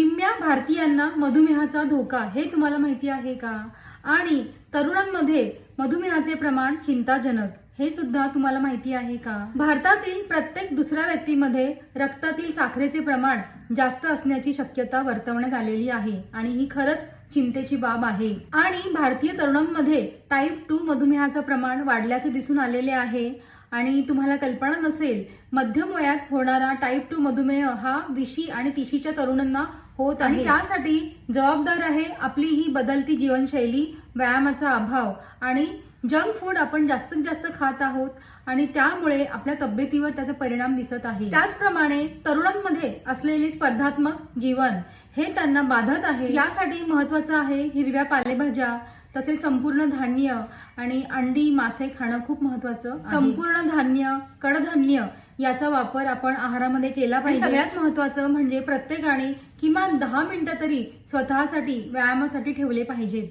निम्म्या भारतीयांना मधुमेहाचा धोका हे तुम्हाला माहिती आहे का? आणि तरुणांमध्ये मधुमेहाचे प्रमाण चिंताजनक हे सुद्धा तुम्हाला माहिती आहे का? भारतातील प्रत्येक दुसऱ्या व्यक्तीमध्ये रक्तातील साखरेचे प्रमाण जास्त असण्याची शक्यता वर्तवण्यात आलेली आहे. आणि ही खरंच चिंतेची बाब आहे. आणि भारतीय तरुणांमध्ये टाईप टू मधुमेहाचं प्रमाण वाढल्याचे दिसून आलेले आहे. आणि तुम्हाला कल्पना नसेल मध्यम वयात होणारा टाईप टू मधुमेह हा विशी आणि तिशीच्या तरुणांना होत आहे. त्यासाठी जबाबदार आहे आपली ही बदलती जीवनशैली व्यायामाचा अभाव आणि जंक फूड आपण जास्तीत जास्त खात आहोत आणि त्यामुळे आपल्या तब्येतीवर त्याचा परिणाम दिसत आहे. त्याचप्रमाणे तरुणांमध्ये असलेले स्पर्धात्मक जीवन हे त्यांना बाधत आहे. यासाठी महत्वाचं आहे हिरव्या पालेभाज्या तसेच संपूर्ण धान्य आणि अंडी मासे खाणं खूप महत्वाचं संपूर्ण धान्य कडधान्य याचा वापर आपण आहारामध्ये केला पाहिजे. सगळ्यात महत्वाचं म्हणजे प्रत्येकाने किमान दहा मिनिटं तरी स्वतःसाठी व्यायामासाठी ठेवले पाहिजेत.